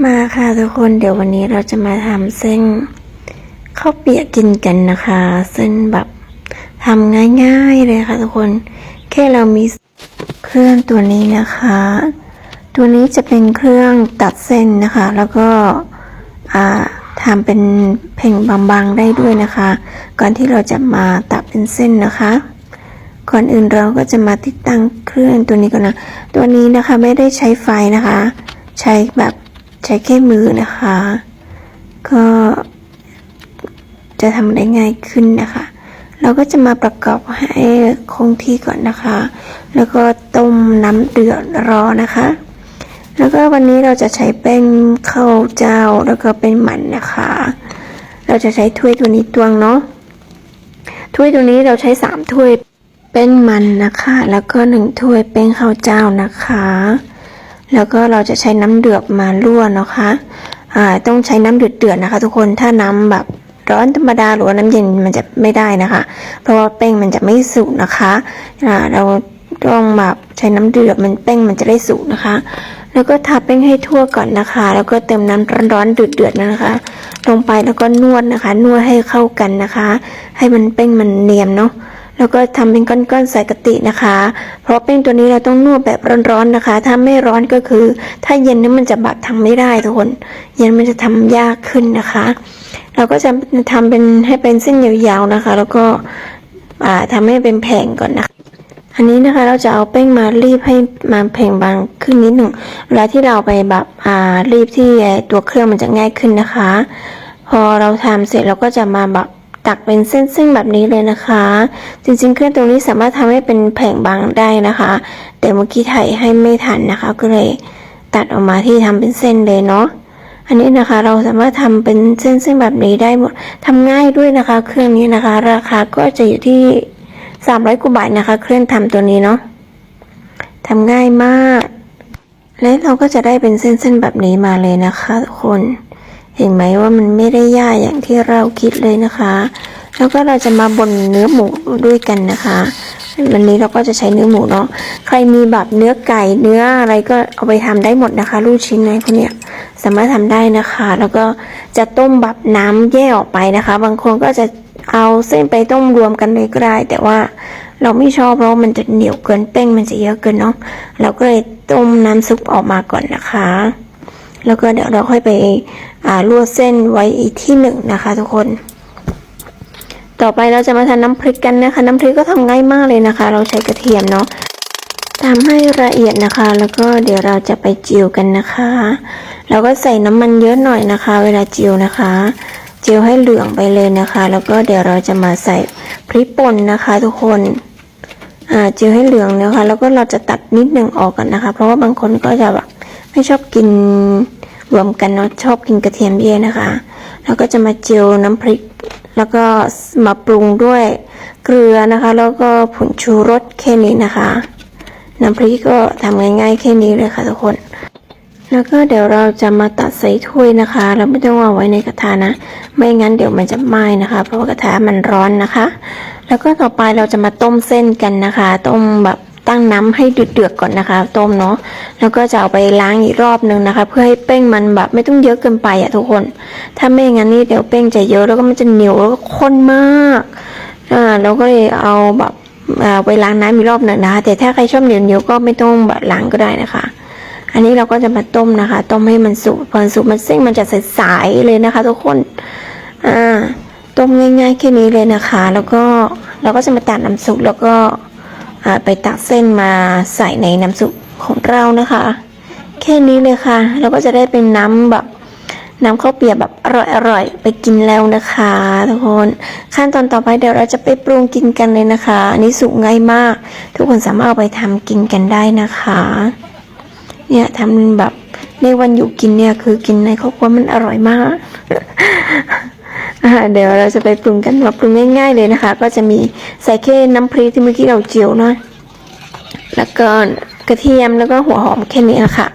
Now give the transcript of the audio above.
มาค่ะทุกคนเดี๋ยววันนี้เราจะมาทำเส้นข้าวเปียกกินกันนะคะ เส้นแบบทำง่ายๆเลยค่ะทุกคนแค่เรามีเครื่องตัวนี้นะคะ ตัวนี้จะเป็นเครื่องตัดเส้นนะคะ แล้วก็อ่าทำเป็นเพ่งบางๆได้ด้วยนะคะ ก่อนที่เราจะมาตัดเป็นเส้นนะคะก่อนอื่นเราก็จะมาติดตั้งเครื่องตัวนี้ก่อนนะ ตัวนี้นะคะไม่ได้ใช้ไฟนะคะ ใช้แบบ ใช้แค่มือนะคะ ก็จะทำได้ง่ายขึ้นนะคะ เราก็จะมาประกอบให้คงที่ก่อนนะคะ แล้วก็ต้มน้ำเดือดรอนะคะ แล้วก็วันนี้เราจะใช้แป้งข้าวเจ้าแล้วก็เป็นหมันนะคะ เราจะใช้ถ้วยตัวนี้ตวงเนาะ ถ้วยตัวนี้เราใช้สามถ้วยเป็นมันนะคะ แล้วก็หนึ่งถ้วยเป็นข้าวเจ้านะคะ แล้วก็เราจะใช้น้ำเดือดมาลวกนะคะอ่าต้องใช้น้ำเดือดเดือดๆนะคะ ทุกคนถ้าน้ำแบบร้อนธรรมดาหรือว่าน้ำเย็นมันจะไม่ได้นะคะ เพราะว่าแป้งมันจะไม่สุกนะคะอ่าเราต้องแบบใช้น้ำเดือดมันแป้งมันจะได้สุกนะคะ แล้วก็ทาแป้งให้ทั่วก่อนนะคะ แล้วก็เติมน้ำร้อนๆเดือดๆนะคะ ลงไปแล้วก็นวดนะคะ นวดให้เข้ากันนะคะ ให้มันแป้งมันเนียมเนาะ แล้วก็ทำเป็นก้อนๆใส่กะตินะคะ เพราะแป้งตัวนี้เราต้องนวดแบบร้อนๆนะคะ ถ้าไม่ร้อนก็คือ ถ้าเย็นนี่มันจะบัดทำไม่ได้ทุกคน เย็นมันจะทำยากขึ้นนะคะ เราก็จะทำเป็นให้เป็นเส้นยาวๆนะคะ แล้วก็อ่าทำให้เป็นแผงก่อนนะคะอันนี้นะคะเราจะเอาแป้งมารีบให้มาแผงบางขึ้นนิดหนึ่งเวลาที่เราไปแบบอ่ารีบที่ตัวเครื่องมันจะง่ายขึ้นนะคะ พอเราทำเสร็จเราก็จะมาแบบ ตักเป็นเส้นๆแบบนี้เลยนะคะ จริงๆเครื่องตรงนี้สามารถทำให้เป็นแผงบางได้นะคะ แต่เมื่อกี้ถ่ายให้ไม่ทันนะคะ ก็เลยตัดออกมาที่ทำเป็นเส้นเลยเนาะอันนี้นะคะเราสามารถทำเป็นเส้นๆแบบนี้ได้หมดทำง่ายด้วยนะคะ เครื่องนี้นะคะ ราคาก็จะอยู่ที่สามร้อยกว่าบาทนะคะ เครื่องทำตัวนี้เนาะทำง่ายมาก และเราก็จะได้เป็นเส้นๆแบบนี้มาเลยนะคะทุกคน เห็นไหมว่ามันไม่ได้ยากอย่างที่เราคิดเลยนะคะ แล้วก็เราจะมาบนเนื้อหมูด้วยกันนะคะวันนี้เราก็จะใช้เนื้อหมูเนาะใครมีแบบเนื้อไก่เนื้ออะไรก็เอาไปทำได้หมดนะคะลูกชิ้นอะไรพวกเนี้ยสามารถทำได้นะคะ แล้วก็จะต้มแบบน้ำแยกออกไปนะคะ บางคนก็จะเอาเส้นไปต้มรวมกันเลยก็ได้แต่ว่าเราไม่ชอบเพราะมันจะเหนียวเกินแป้งมันจะเยอะเกินเนาะเราก็เลยต้มน้ำซุปออกมาก่อนนะคะ แล้วก็เดี๋ยวเราค่อยไปลวกเส้นไว้อีกที่หนึ่งนะคะ ทุกคน ต่อไปเราจะมาทำน้ำพริกกันนะคะ น้ำพริกก็ทำง่ายมากเลยนะคะ เราใช้กระเทียมเนาะทำให้ละเอียดนะคะ แล้วก็เดี๋ยวเราจะไปจิวกันนะคะเราก็ใส่น้ำมันเยอะหน่อยนะคะ เวลาจิวนะคะ จิวให้เหลืองไปเลยนะคะ แล้วก็เดี๋ยวเราจะมาใส่พริกป่นนะคะ ทุกคนจิวให้เหลืองนะคะ แล้วก็เราจะตัดนิดหนึ่งออกกันนะคะ เพราะว่าบางคนก็จะแบบ ไม่ชอบกินรวมกันเนาะชอบกินกระเทียมเยอะนะคะ แล้วก็จะมาเจิวน้ำพริก แล้วก็มาปรุงด้วยเกลือนะคะ แล้วก็ผงชูรสแค่นี้นะคะ น้ำพริกก็ทำง่ายๆแค่นี้เลยค่ะทุกคน แล้วก็เดี๋ยวเราจะมาตัดใส่ถ้วยนะคะเราไม่ต้องเอาไว้ในกระทะนะ ไม่งั้นเดี๋ยวมันจะไหม้นะคะ เพราะว่ากระทะมันร้อนนะคะ แล้วก็ต่อไปเราจะมาต้มเส้นกันนะคะ ต้มแบบ ตั้งน้ำให้เดือดๆก่อนนะคะ ต้มเนาะแล้วก็จะเอาไปล้างอีกรอบนึงนะคะ เพื่อให้แป้งมันแบบไม่ต้องเยอะเกินไปอะทุกคน ถ้าไม่งั้นนี่เดี๋ยวแป้งจะเยอะแล้วก็มันจะเหนียวแล้วก็ข้นมากอ่าเราก็เลยเอาแบบไปล้างน้ำอีกรอบหนึ่งนะคะ แต่ถ้าใครชอบเหนียวเนียวๆก็ไม่ต้องแบบล้างก็ได้นะคะ อันนี้เราก็จะมาต้มนะคะ ต้มให้มันสุกพอสุกมันเส้นมันจะใสๆเลยนะคะ ทุกคนอ่าต้มง่ายๆแค่นี้เลยนะคะ แล้วก็เราก็จะมาตักน้ำซุปแล้วก็ ไปตักเส้นมาใส่ในน้ำซุปของเรานะคะ แค่นี้เลยค่ะ เราก็จะได้เป็นน้ำแบบน้ำข้าวเปียกแบบอร่อยๆไปกินแล้วนะคะทุกคนขั้นตอนต่อไปเดี๋ยวเราจะไปปรุงกินกันเลยนะคะอันนี้สุกง่ายมาก ทุกคนสามารถเอาไปทำกินกันได้นะคะเนี่ยทำแบบในวันอยู่กินเนี่ยคือกินในครอบครัวมันอร่อยมาก เดี๋ยวเราจะไปปรุงกันมาปรุงง่าย ๆเลยนะคะ ก็จะมีใส่แค่น้ำพริกที่เมื่อกี้เราเจียวเนาะแล้วก็กระเทียมแล้วก็หัวหอมแค่นี้นะคะ